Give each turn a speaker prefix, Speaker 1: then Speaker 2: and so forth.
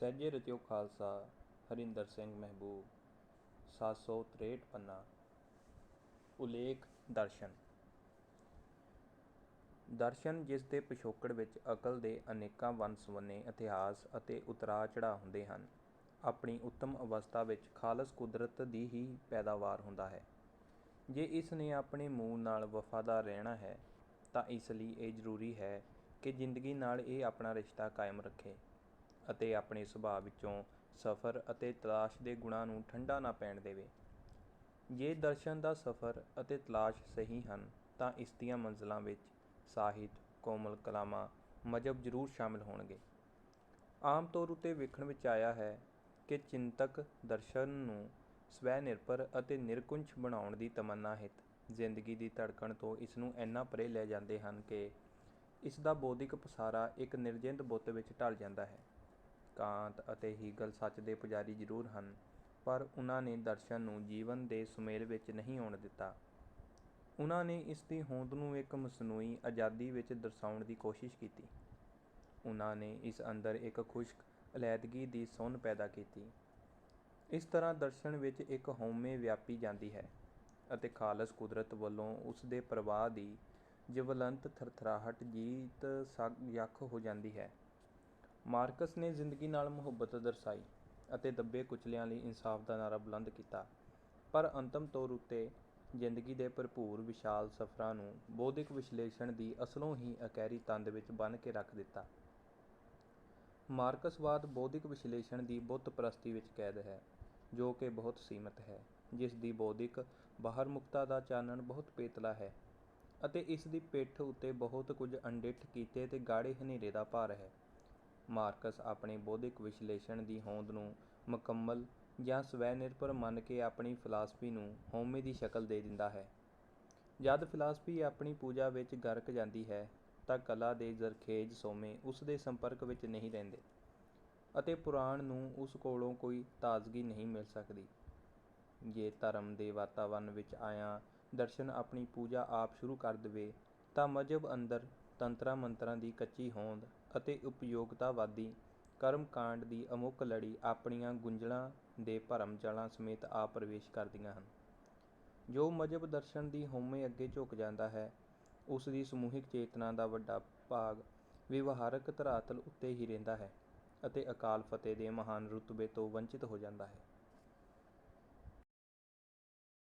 Speaker 1: ਸਹਿਜੇ ਰਤਿਓ ਖਾਲਸਾ, ਹਰਿੰਦਰ ਸਿੰਘ ਮਹਿਬੂਬ 763 ਪੰਨਾ। ਉਲੇਖ, ਦਰਸ਼ਨ। ਦਰਸ਼ਨ ਜਿਸ ਦੇ ਪਿਛੋਕੜ ਵਿੱਚ ਅਕਲ ਦੇ ਅਨੇਕਾਂ ਵੰਨ-ਸੁਵੰਨੇ ਇਤਿਹਾਸ ਅਤੇ ਉਤਰਾਅ ਚੜ੍ਹਾਅ ਹੁੰਦੇ ਹਨ, ਆਪਣੀ ਉੱਤਮ ਅਵਸਥਾ ਵਿੱਚ ਖਾਲਸ ਕੁਦਰਤ ਦੀ ਹੀ ਪੈਦਾਵਾਰ ਹੁੰਦਾ ਹੈ। ਜੇ ਇਸ ਨੇ ਆਪਣੇ ਮੂਲ ਨਾਲ ਵਫ਼ਾਦਾਰ ਰਹਿਣਾ ਹੈ, ਤਾਂ ਇਸ ਲਈ ਇਹ ਜ਼ਰੂਰੀ ਹੈ ਕਿ ਜ਼ਿੰਦਗੀ ਨਾਲ ਇਹ ਆਪਣਾ ਰਿਸ਼ਤਾ ਕਾਇਮ ਰੱਖੇ। ਅਤੇ ਆਪਣੇ ਸੁਭਾਅ ਵਿੱਚੋਂ ਸਫ਼ਰ ਅਤੇ ਤਲਾਸ਼ ਦੇ ਗੁਣਾਂ ਨੂੰ ਠੰਡਾ ਨਾ ਪੈਣ ਦੇਵੇ। ਜੇ ਦਰਸ਼ਨ ਦਾ ਸਫ਼ਰ ਅਤੇ ਤਲਾਸ਼ ਸਹੀ ਹਨ, ਤਾਂ ਇਸ ਦੀਆਂ ਮੰਜ਼ਲਾਂ ਵਿੱਚ ਸਾਹਿਤ, ਕੋਮਲ ਕਲਾਮਾਂ ਮਜ਼ਹਬ ਜ਼ਰੂਰ ਸ਼ਾਮਿਲ ਹੋਣਗੇ। ਆਮ ਤੌਰ ਉੱਤੇ ਵੇਖਣ ਵਿੱਚ ਆਇਆ ਹੈ ਕਿ ਚਿੰਤਕ ਦਰਸ਼ਨ ਨੂੰ ਸਵੈ ਨਿਰਭਰ ਅਤੇ ਨਿਰਕੁੰਠ ਬਣਾਉਣ ਦੀ ਤਮੰਨਾ ਹਿੱਤ ਜ਼ਿੰਦਗੀ ਦੀ ਧੜਕਣ ਤੋਂ ਇਸ ਨੂੰ ਇੰਨਾ ਪਰੇ ਲੈ ਜਾਂਦੇ ਹਨ ਕਿ ਇਸ ਦਾ ਬੌਧਿਕ ਪਸਾਰਾ ਇੱਕ ਨਿਰਜਿੰਦ ਬੁੱਤ ਵਿੱਚ ਢਲ ਜਾਂਦਾ ਹੈ। ਕਾਂਤ ਅਤੇ ਹੀਗਲ ਸੱਚ ਦੇ ਪੁਜਾਰੀ ਜ਼ਰੂਰ ਹਨ, ਪਰ ਉਹਨਾਂ ਨੇ ਦਰਸ਼ਨ ਨੂੰ ਜੀਵਨ ਦੇ ਸੁਮੇਲ ਵਿੱਚ ਨਹੀਂ ਆਉਣ ਦਿੱਤਾ। ਉਹਨਾਂ ਨੇ ਇਸ ਦੀ ਹੋਂਦ ਨੂੰ ਇੱਕ ਮਸਨੂਈ ਆਜ਼ਾਦੀ ਵਿੱਚ ਦਰਸਾਉਣ ਦੀ ਕੋਸ਼ਿਸ਼ ਕੀਤੀ। ਉਹਨਾਂ ਨੇ ਇਸ ਅੰਦਰ ਇੱਕ ਖੁਸ਼ਕ ਅਲੈਦਗੀ ਦੀ ਸੁੰਨ ਪੈਦਾ ਕੀਤੀ। ਇਸ ਤਰ੍ਹਾਂ ਦਰਸ਼ਨ ਵਿੱਚ ਇੱਕ ਹਉਮੈ ਵਿਆਪੀ ਜਾਂਦੀ ਹੈ ਅਤੇ ਖਾਲਸ ਕੁਦਰਤ ਵੱਲੋਂ ਉਸ ਦੇ ਪ੍ਰਵਾਹ ਦੀ ਜਵਲੰਤ ਥਰਥਰਾਹਟ ਜੀਤ ਯੱਖ ਹੋ ਜਾਂਦੀ ਹੈ। ਮਾਰਕਸ ਨੇ ਜ਼ਿੰਦਗੀ ਨਾਲ ਮੁਹੱਬਤ ਦਰਸਾਈ ਅਤੇ ਦੱਬੇ ਕੁਚਲਿਆਂ ਲਈ ਇਨਸਾਫ ਦਾ ਨਾਰਾ ਬੁਲੰਦ ਕੀਤਾ। ਪਰ ਅੰਤਮ ਤੌਰ ਉੱਤੇ ਜ਼ਿੰਦਗੀ ਦੇ ਭਰਪੂਰ ਵਿਸ਼ਾਲ ਸਫ਼ਰਾਂ ਨੂੰ ਬੌਧਿਕ ਵਿਸ਼ਲੇਸ਼ਣ ਦੀ ਅਸਲੋਂ ਹੀ ਅਕੈਰੀ ਤੰਦ ਵਿੱਚ ਬੰਨ੍ਹ ਕੇ ਰੱਖ ਦਿੱਤਾ। ਮਾਰਕਸਵਾਦ ਬੌਧਿਕ ਵਿਸ਼ਲੇਸ਼ਣ ਦੀ ਬੁੱਤ ਪ੍ਰਸਤੀ ਵਿੱਚ ਕੈਦ ਹੈ, ਜੋ ਕਿ ਬਹੁਤ ਸੀਮਤ ਹੈ, ਜਿਸ ਦੀ ਬੌਧਿਕ ਬਾਹਰਮੁਖਤਾ ਦਾ ਚਾਨਣ ਬਹੁਤ ਪੇਤਲਾ ਹੈ ਅਤੇ ਇਸ ਦੀ ਪਿੱਠ ਉੱਤੇ ਬਹੁਤ ਕੁਝ ਅਣਡਿੱਠ ਕੀਤੇ ਤੇ ਗਾੜੇ ਹਨੇਰੇ ਦਾ ਭਾਰ ਹੈ। ਮਾਰਕਸ ਆਪਣੇ ਬੌਧਿਕ ਵਿਸ਼ਲੇਸ਼ਣ ਦੀ ਹੋਂਦ ਨੂੰ ਮੁਕੰਮਲ ਜਾਂ ਸਵੈ ਨਿਰਭਰ ਮੰਨ ਕੇ ਆਪਣੀ ਫਿਲਾਸਫੀ ਨੂੰ ਹਉਮੈ ਦੀ ਸ਼ਕਲ ਦੇ ਦਿੰਦਾ ਹੈ। ਜਦ ਫਿਲਾਸਫੀ ਆਪਣੀ ਪੂਜਾ ਵਿੱਚ ਗਰਕ ਜਾਂਦੀ ਹੈ, ਤਾਂ ਕਲਾ ਦੇ ਜ਼ਰਖੇਜ਼ ਸੋਮੇ ਉਸ ਦੇ ਸੰਪਰਕ ਵਿੱਚ ਨਹੀਂ ਰਹਿੰਦੇ ਅਤੇ ਪੁਰਾਣ ਨੂੰ ਉਸ ਕੋਲੋਂ ਕੋਈ ਤਾਜ਼ਗੀ ਨਹੀਂ ਮਿਲ ਸਕਦੀ। ਜੇ ਧਰਮ ਦੇ ਵਾਤਾਵਰਨ ਵਿੱਚ ਆਇਆ ਦਰਸ਼ਨ ਆਪਣੀ ਪੂਜਾ ਆਪ ਸ਼ੁਰੂ ਕਰ ਦੇਵੇ, ਤਾਂ ਮਜ਼ਹਬ ਅੰਦਰ ਤੰਤਰਾਂ ਮੰਤਰਾਂ ਦੀ ਕੱਚੀ ਹੋਂਦ ਅਤੇ ਉਪਯੋਗਤਾਵਾਦੀ ਕਰਮਕਾਂਡ ਦੀ ਅਮੁੱਕ ਲੜੀ ਆਪਣੀਆਂ ਗੁੰਝਲਾਂ ਦੇ ਭਰਮ ਜਾਲਾਂ ਸਮੇਤ ਆ ਪ੍ਰਵੇਸ਼ ਕਰਦੀਆਂ ਹਨ। ਜੋ ਮਜ਼ਹਬ ਦਰਸ਼ਨ ਦੀ ਹਉਮੈ ਅੱਗੇ ਝੁਕ ਜਾਂਦਾ ਹੈ, ਉਸ ਦੀ ਸਮੂਹਿਕ ਚੇਤਨਾ ਦਾ ਵੱਡਾ ਭਾਗ ਵਿਵਹਾਰਕ ਧਰਾਤਲ ਉੱਤੇ ਹੀ ਰਹਿੰਦਾ ਹੈ ਅਤੇ ਅਕਾਲ ਫਤਿਹ ਦੇ ਮਹਾਨ ਰੁਤਬੇ ਤੋਂ ਵੰਚਿਤ ਹੋ ਜਾਂਦਾ ਹੈ।